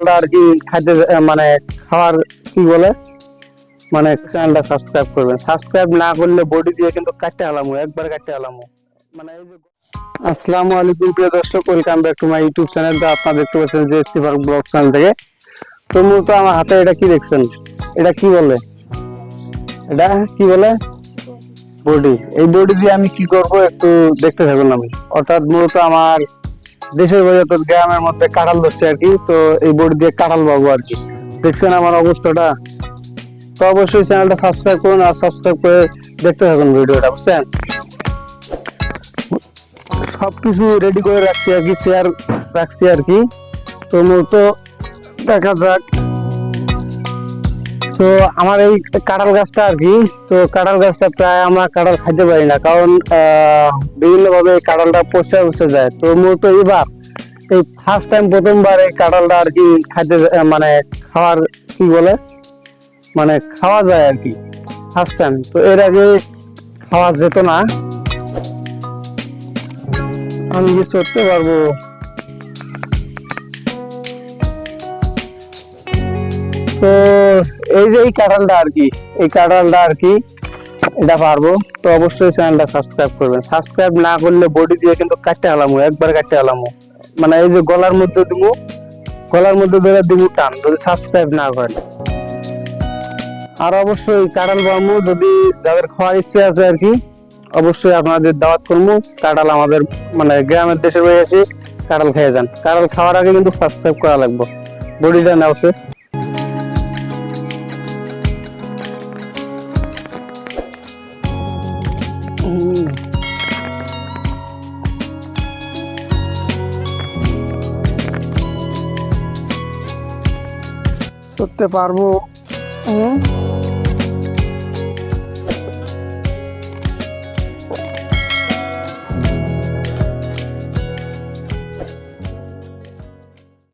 ওটা আর কি খাইতে মানে খাওয়ার, কি বলে? মানে চ্যানেলটা সাবস্ক্রাইব করবেন। সাবস্ক্রাইব না করলে বডি দিয়ে কিন্তু কাটতে আলামু, একবার কাটতে আলামু। মানে এই যে আসসালামু আলাইকুম, প্রিয় দর্শক welcome back to my YouTube channel তো আপনারা দেখতে পাচ্ছেন যে সিভার ব্লগ চ্যানেল থেকে। তো মূলত আমার হাতে এটা কি দেখছেন? এটা কি বলে? এটা কি বলে? বডি এই বডি দিয়ে আমি কি করব একটু দেখতে থাকুন আমি। অর্থাৎ মূলত আমার দেশের বাজার তো গ্রামের মধ্যে কাঁঠাল ধরছে আর কি, তো এই বোর্ড দিয়ে কাঁঠাল পাবো আর কি। দেখছেন আমার অবস্থাটা? তো অবশ্যই চ্যানেলটা সাবস্ক্রাইব করুন আর সাবস্ক্রাইব করে দেখতে থাকুন ভিডিওটা, বুঝছেন? সবকিছু রেডি করে রাখছি আর কি শেয়ার রাখছি আর কি। তো মূলত দেখা যাক। তো আমার এই কাঁঠাল গাছটা আর কি, তো কাঁঠাল গাছটা প্রায় আমরা কাঁঠাল খাইতে পারি না, কারণ বিভিন্ন ভাবে কাঁঠালটা পচে পচে যায়। তো মূলত এবার এই ফার্স্ট টাইম প্রথমবার এই কাঁঠালটা আর কি খাইতে মানে খাওয়ার কি বলে? মানে খাওয়া যায় আর কি ফার্স্ট টাইম তো এর আগে খাওয়া যেত না। আমি কি করতে পারব? তো এই যে এই কাঁঠালটা আর কি, এই কাঁঠালটা আর কি, এটা পারব। তো অবশ্যই চ্যানেলটা সাবস্ক্রাইব করবেন। সাবস্ক্রাইব না করলে বডি দিয়ে কিন্তু কাটতে আলামো একবার কাটতে আলামো মানে এই যে গলার মধ্যে দিব গলার মধ্যে ধরে দিব টান, যদি সাবস্ক্রাইব না করেন। আর অবশ্যই কাঁঠাল পাবো যদি যাদের খাওয়ার ইচ্ছে আছে আর কি, অবশ্যই আপনাদের দাওয়াত করব কাঁঠাল আমাদের মানে গ্রামের দেশের বাড়ি এসে কাঁঠাল খেয়ে যান। কাঁঠাল খাওয়ার আগে কিন্তু সাবস্ক্রাইব করা লাগবে। বডিটা নেওয়া করতে পারব হুম।